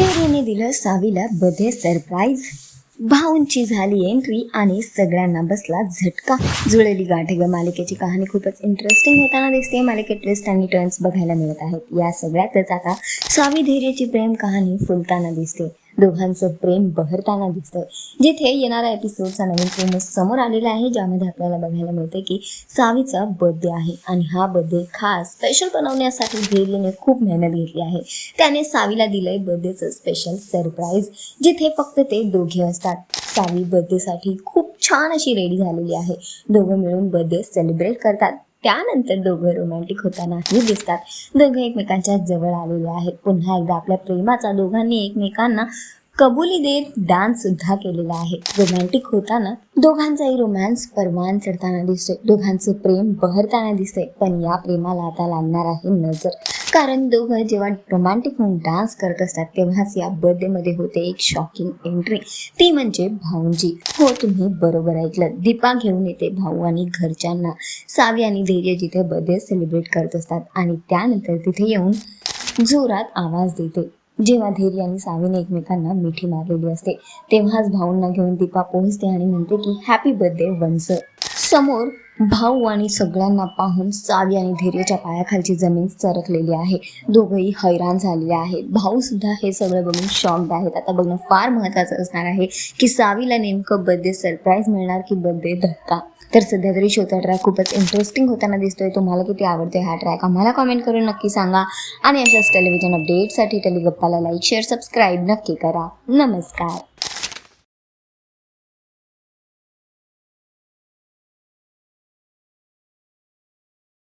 डेरीने दिलं सावीला बधे सरप्राईज. भाऊंची झाली एंट्री आणि सगळ्यांना बसला झटका. जुळली गाठ ग मालिकेची कहाणी खूपच इंटरेस्टिंग होताना दिसते. मालिकेत ट्विस्ट आणि टर्न्स बघायला मिळत आहेत. या सगळ्यातच आता सावी धैर्याची प्रेम कहाणी फुलताना दिसते. दोघांचं प्रेम बहरताना दिसतंय. जिथे येणारा एपिसोडचा नवीन प्रेम समोर आलेला आहे ज्यामध्ये आपल्याला बघायला मिळते की सावीचा बर्थडे आहे. आणि हा बर्थडे खास स्पेशल बनवण्यासाठी धैर्यने खूप मेहनत घेतली आहे. त्याने सावीला दिलंय बर्थडेचं स्पेशल सरप्राईज जिथे फक्त ते दोघे असतात. सावी बर्थडेसाठी खूप छान अशी रेडी झालेली आहे. दोघं मिळून बर्थडे सेलिब्रेट करतात. त्यानंतर दोघं रोमॅन्टिक होतानाही दिसतात. दोघं एकमेकांच्या जवळ आलेले आहेत. पुन्हा एकदा आपल्या प्रेमाचा दोघांनी एकमेकांना कबुली देत डान्स सुद्धा केलेला आहे. रोमॅन्टिक होताना दोघांचाही रोमॅन्स परवान चढताना दिसतोय. दोघांचं प्रेम बहरताना दिसतंय. पण या प्रेमाला आता लागणार आहे नजर. कारण दोघं जेव्हा रोमॅन्टिक होऊन डान्स करत असतात तेव्हाच या बर्थडेमध्ये होते एक शॉकिंग एंट्री ती म्हणजे भाऊंजी. हो तुम्ही बरोबर ऐकलं दीपा घेऊन येते भाऊ आणि घरच्यांना. सावी आणि धैर्य जिथे बर्थडे सेलिब्रेट करत असतात आणि त्यानंतर तिथे येऊन जोरात आवाज देते. जेव्हा धैर्य आणि सावीने एकमेकांना मिठी मारलेली असते तेव्हाच भाऊंना घेऊन दीपा पोहोचते आणि म्हणते की हॅपी बर्थडे वन्स समोर भाऊ आणि सगळ्यांना पाहून सावी आणि धैर्यच्या पायाखालची जमीन सरकलेली आहे. दोघंही हैराण झालेले आहेत भाऊ सुद्धा हे सगळं बघून शॉक्ड आहेत. आता बघणं फार महत्त्वाचं असणार आहे की सावीला नेमकं बर्थडे सरप्राईज मिळणार की बर्थडे धक्का? तर सध्या तरी शोचा ट्रॅक खूपच इंटरेस्टिंग होताना दिसतोय. तुम्हाला किती आवडतोय हा ट्रॅक आम्हाला कमेंट करून नक्की सांगा. आणि अशाच टेलिव्हिजन अपडेटसाठी टेलिगप्पाला लाईक शेअर सबस्क्राईब नक्की करा. नमस्कार.